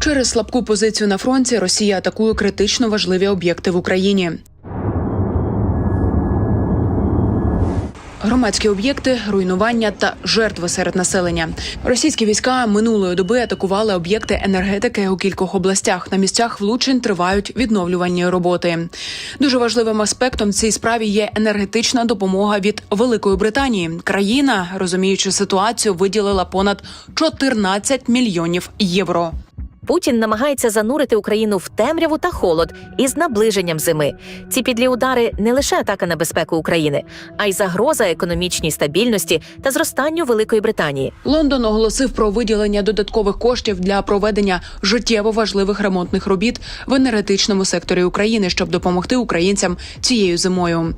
Через слабку позицію на фронті Росія атакує критично важливі об'єкти в Україні. Громадські об'єкти, руйнування та жертви серед населення. Російські війська минулої доби атакували об'єкти енергетики у кількох областях. На місцях влучень тривають відновлювальні роботи. Дуже важливим аспектом цій справі є енергетична допомога від Великої Британії. Країна, розуміючи ситуацію, виділила понад 14 мільйонів євро. Путін намагається занурити Україну в темряву та холод із наближенням зими. Ці підлі удари не лише атака на безпеку України, а й загроза економічній стабільності та зростанню Великої Британії. Лондон оголосив про виділення додаткових коштів для проведення життєво важливих ремонтних робіт в енергетичному секторі України, щоб допомогти українцям цією зимою.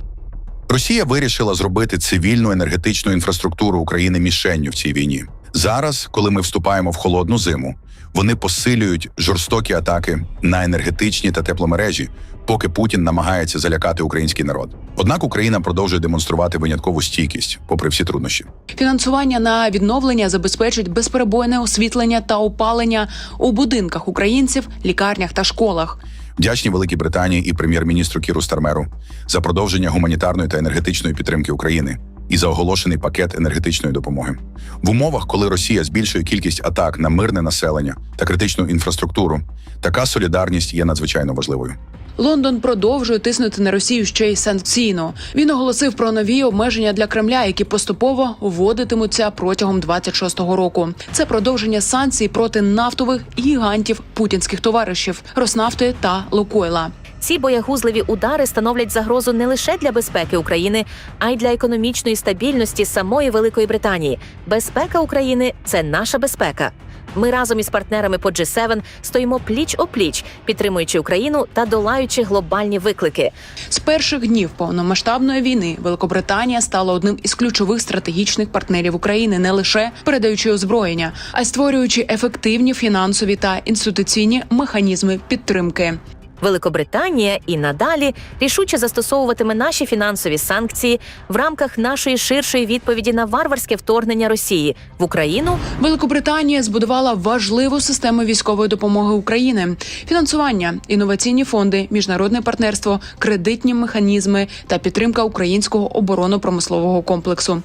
Росія вирішила зробити цивільну енергетичну інфраструктуру України мішенню в цій війні. Зараз, коли ми вступаємо в холодну зиму, вони посилюють жорстокі атаки на енергетичні та тепломережі, поки Путін намагається залякати український народ. Однак Україна продовжує демонструвати виняткову стійкість, попри всі труднощі. Фінансування на відновлення забезпечить безперебойне освітлення та опалення у будинках українців, лікарнях та школах. Вдячні Великій Британії і прем'єр-міністру Кіру Стармеру за продовження гуманітарної та енергетичної підтримки України і за оголошений пакет енергетичної допомоги в умовах, коли Росія збільшує кількість атак на мирне населення та критичну інфраструктуру. Така солідарність є надзвичайно важливою. Лондон продовжує тиснути на Росію ще й санкційно. Він оголосив про нові обмеження для Кремля, які поступово вводитимуться протягом 26-го року. Це продовження санкцій проти нафтових гігантів путінських товаришів Роснафти та Лукойла. Ці боягузливі удари становлять загрозу не лише для безпеки України, а й для економічної стабільності самої Великої Британії. Безпека України це наша безпека. Ми разом із партнерами по G7 стоїмо пліч опліч, підтримуючи Україну та долаючи глобальні виклики. З перших днів повномасштабної війни Великобританія стала одним із ключових стратегічних партнерів України, не лише передаючи озброєння, а й створюючи ефективні фінансові та інституційні механізми підтримки. Великобританія і надалі рішуче застосовуватиме наші фінансові санкції в рамках нашої ширшої відповіді на варварське вторгнення Росії в Україну Великобританія збудувала важливу систему військової допомоги України, фінансування, інноваційні фонди, міжнародне партнерство, кредитні механізми та підтримка українського оборонно-промислового комплексу.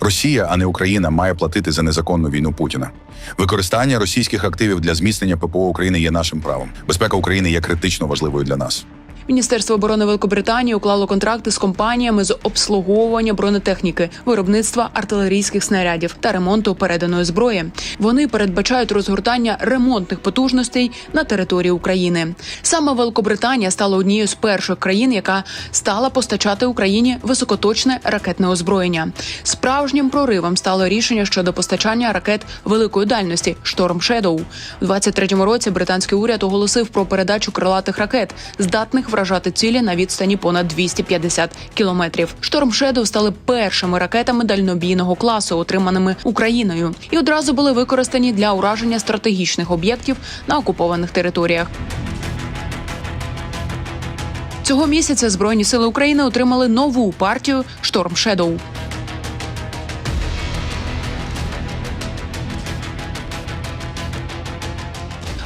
Росія, а не Україна, має платити за незаконну війну Путіна. Використання російських активів для зміцнення ППО України є нашим правом. Безпека України є критично важливою для нас. Міністерство оборони Великобританії уклало контракти з компаніями з обслуговування бронетехніки, виробництва артилерійських снарядів та ремонту переданої зброї. Вони передбачають розгортання ремонтних потужностей на території України. Саме Великобританія стала однією з перших країн, яка стала постачати Україні високоточне ракетне озброєння. Справжнім проривом стало рішення щодо постачання ракет великої дальності Шторм Шедоу. У 23-му році британський уряд оголосив про передачу крилатих ракет, здатних вражати цілі на відстані понад 250 кілометрів. Шторм Шедоу стали першими ракетами дальнобійного класу, отриманими Україною, і одразу були використані для ураження стратегічних об'єктів на окупованих територіях. Цього місяця Збройні сили України отримали нову партію Шторм Шедоу.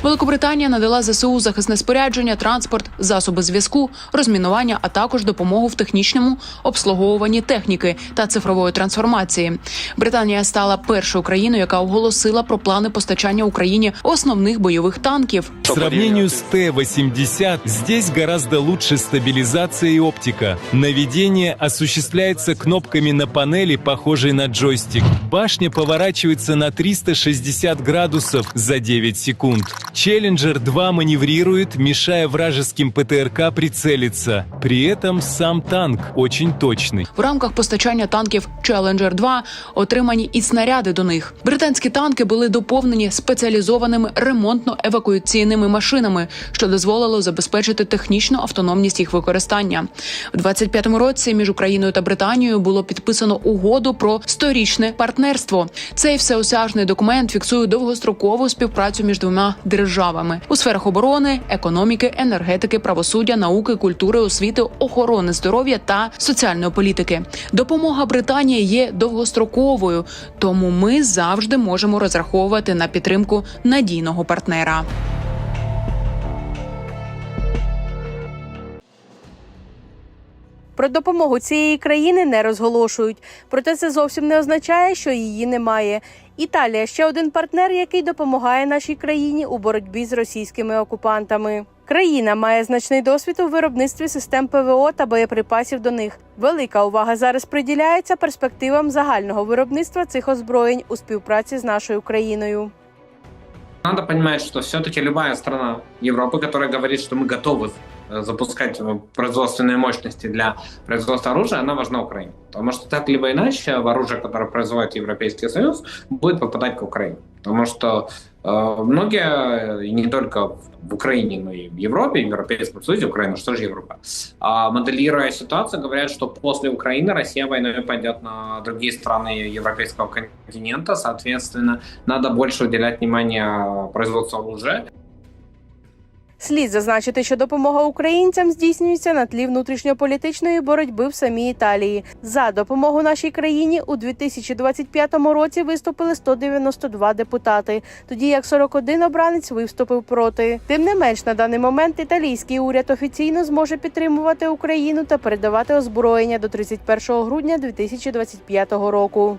Великобританія надала ЗСУ захисне спорядження, транспорт, засоби зв'язку, розмінування, а також допомогу в технічному обслуговуванні техніки та цифрової трансформації. Британія стала першою країною, яка оголосила про плани постачання Україні основних бойових танків. По сравнению с Т-80, здесь гораздо лучше стабилизация и оптика. Наведение осуществляется кнопками на панели, похожей на джойстик. Башня поворачивается на 360 градусов за 9 секунд. Челленджер 2 маневрирует, мешая вражеским ПТРК прицелиться. При этом сам танк очень точный. В рамках постачання танків Challenger 2 отримані і снаряди до них. Британські танки були доповнені спеціалізованими ремонтно-евакуаційними машинами, що дозволило забезпечити технічну автономність їх використання. В 25-му році між Україною та Британією було підписано угоду про сторічне партнерство. Цей всеосяжний документ фіксує довгострокову співпрацю між двома державами у сферах оборони, економіки, енергетики, правосуддя, науки, культури, освіти, охорони здоров'я та соціальної політики. Допомога Британії є довгостроковою, тому ми завжди можемо розраховувати на підтримку надійного партнера. Про допомогу цієї країни не розголошують, проте це зовсім не означає, що її немає. Італія ще один партнер, який допомагає нашій країні у боротьбі з російськими окупантами. Країна має значний досвід у виробництві систем ПВО та боєприпасів до них. Велика увага зараз приділяється перспективам загального виробництва цих озброєнь у співпраці з нашою країною. Надо понимать, что все-таки любая страна Европы, которая говорит, что мы готовы э, запускать э, производственные мощности для производства оружия, она важна Украине. Потому что так либо иначе оружие, которое производит Европейский Союз, будет попадать к Украине. Потому что э, многие, и не только в Украине, но и в Европе, в Европейском Союзе, Украина, что же Европа, а, моделируя ситуацию, говорят, что после Украины Россия войной пойдет на другие страны европейского континента, соответственно, надо больше уделять внимание производству оружия. Слід зазначити, що допомога українцям здійснюється на тлі внутрішньополітичної боротьби в самій Італії. За допомогу нашій країні у 2025 році виступили 192 депутати, тоді як 41 обранець виступив проти. Тим не менш, на даний момент італійський уряд офіційно зможе підтримувати Україну та передавати озброєння до 31 грудня 2025 року.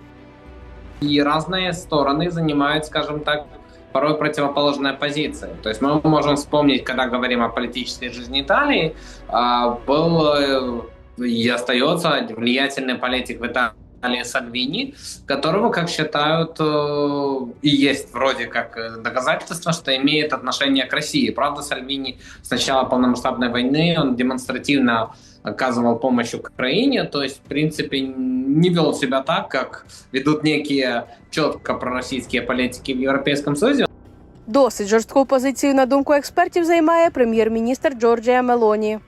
И разные стороны занимают, скажем так, порой противоположные позиции. То есть мы можем вспомнить, когда говорим о политической жизни Италии, а, был э, и остается влиятельный политик в Италии Сальвини, которого, как считают, э, и есть вроде как э, доказательство, что имеет отношение к России. Правда, Сальвини с начала полномасштабной войны он демонстративно оказывал помощь Украине, то есть, в принципе, не вел себя так, как ведут некие четко пророссийские политики в Европейском Союзе. Досить жорстку позицію, на думку експертів, займає прем'єр-міністр Джорджія Мелоні.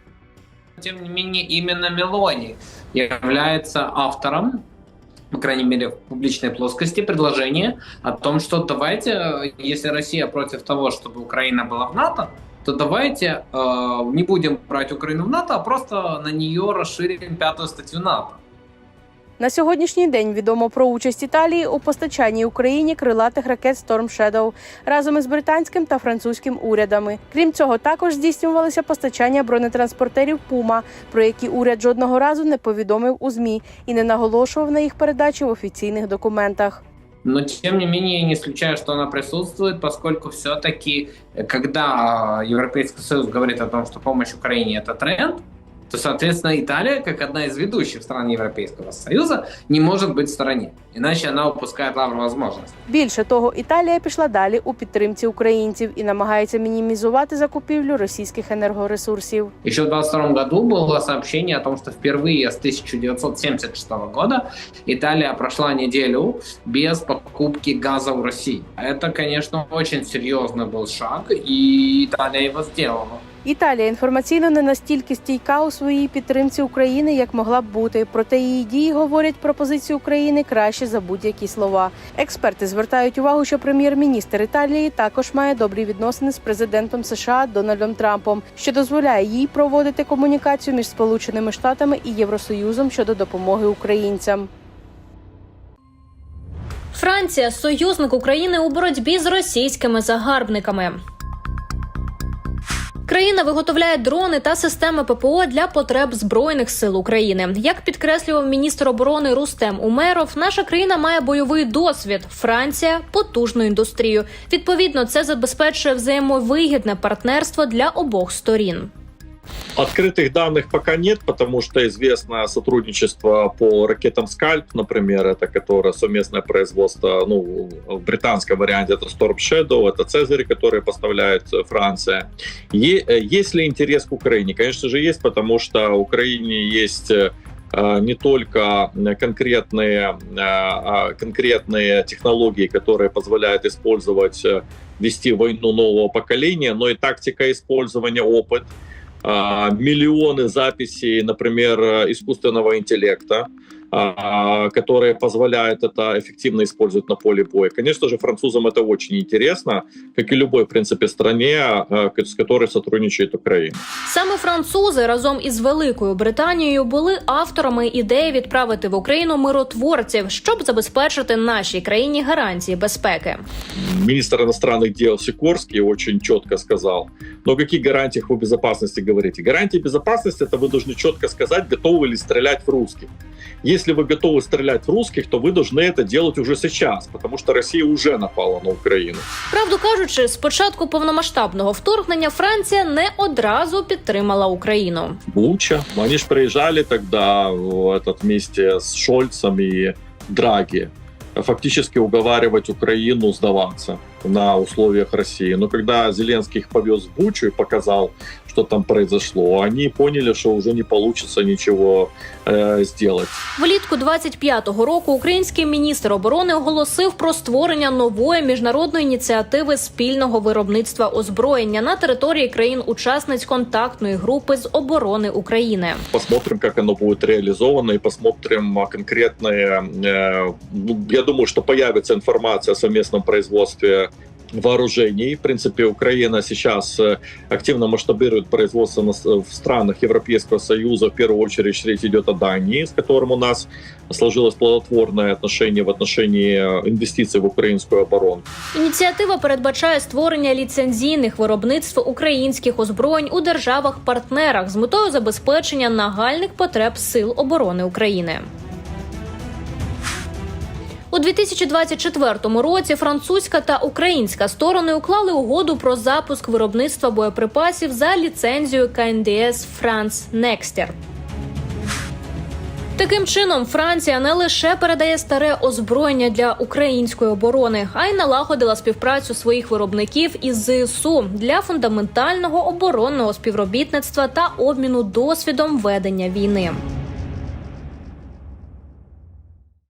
Тем не менее, именно Мелони является автором, по крайней мере, в публичной плоскости, предложения о том, что давайте, э, если Россия против того, чтобы Украина была в НАТО, то давайте э, не будем брать Украину в НАТО, а просто на нее расширим пятую статью НАТО. На сьогоднішній день відомо про участь Італії у постачанні Україні крилатих ракет Storm Shadow разом із британським та французьким урядами. Крім цього, також здійснювалося постачання бронетранспортерів Пума, про які уряд жодного разу не повідомив у змі і не наголошував на їх передачі в офіційних документах. Но, тем не менее, я не исключаю, что она присутствует, поскольку все-таки, когда Европейский Союз говорит о том, что помощь Украине – это тренд, то, соответственно, Италия, как одна из ведущих стран Европейского Союза, не может быть в стороне. Иначе она упускает лавру возможность. Більше того, Італія пішла далі у підтримці українців і намагається мінімізувати закупівлю російських енергоресурсів. Еще в 2022 году было сообщение о том, что впервые с 1976 года Италия прошла неделю без покупки газа у России. Это, конечно, очень серьезный был шаг, и Италия его сделала. Італія інформаційно не настільки стійка у своїй підтримці України, як могла б бути. Проте її дії говорять про позицію України краще за будь-які слова. Експерти звертають увагу, що прем'єр-міністр Італії також має добрі відносини з президентом США Дональдом Трампом, що дозволяє їй проводити комунікацію між Сполученими Штатами і Євросоюзом щодо допомоги українцям. Франція союзник України у боротьбі з російськими загарбниками. Країна виготовляє дрони та системи ППО для потреб збройних сил України. Як підкреслював міністр оборони Рустем Умеров, наша країна має бойовий досвід. Франція потужну індустрію. Відповідно, це забезпечує взаємовигідне партнерство для обох сторін. Открытых данных пока нет, потому что известно сотрудничество по ракетам Скальп, например, это которое совместное производство, ну, в британском варианте это Storm Shadow, это Цезарь, который поставляет Франция. Е- э, есть ли интерес к Украине? Конечно же есть, потому что Украине есть э, не только конкретные, э, а конкретные технологии, которые позволяют использовать, вести войну нового поколения, но и тактика использования, опыт, миллионы записей, например, э, искусственного интеллекта, которые позволяют это эффективно использовать на поле боя. Конечно же, французам это очень интересно, как и любой, в принципе, стране, а, с которой сотрудничает Украина. Саме французи разом із Великою Британією були авторами ідеї відправити в Україну миротворців, щоб забезпечити нашій країні гарантії безпеки. Министр иностранных дел Сикорский очень четко сказал, но о каких гарантиях вы безопасности говорите? Гарантии безопасности это вы должны четко сказать, готовы ли стрелять в русских. Если вы готовы стрелять в русских, то вы должны это делать уже сейчас, потому что Россия уже напала на Украину. Правду кажучи, з початку повномасштабного вторгнення Франція не одразу підтримала Україну. Буча. Они же приезжали тогда в этот вместе с Шольцем и Драги фактически уговаривать Украину сдаваться на условиях России. Но когда Зеленский их повез в Бучу и показал, что там произошло, они поняли, что уже не получится ничего э, сделать. Влітку 25-го року український міністр оборони оголосив про створення нової міжнародної ініціативи спільного виробництва озброєння на території країн-учасниць контактної групи з оборони України. Посмотрим, как оно будет реализовано, и посмотрим а, конкретные... э, ну, я думаю, что появится информация о совместном производстве вооружений. В принципе, Украина сейчас э, активно масштабирует производство на с- в странах Европейского Союза. В первую очередь речь идет о Дании, с которым у нас сложилось плодотворное отношение в отношении э, инвестиций в украинскую оборону. Ініціатива передбачає створення ліцензійних виробництв українських озброєнь у державах-партнерах з метою забезпечення нагальних потреб сил оборони України. У 2024 році французька та українська сторони уклали угоду про запуск виробництва боєприпасів за ліцензією КНДС France Nexter. Таким чином, Франція не лише передає старе озброєння для української оборони, а й налагодила співпрацю своїх виробників із ЗСУ для фундаментального оборонного співробітництва та обміну досвідом ведення війни.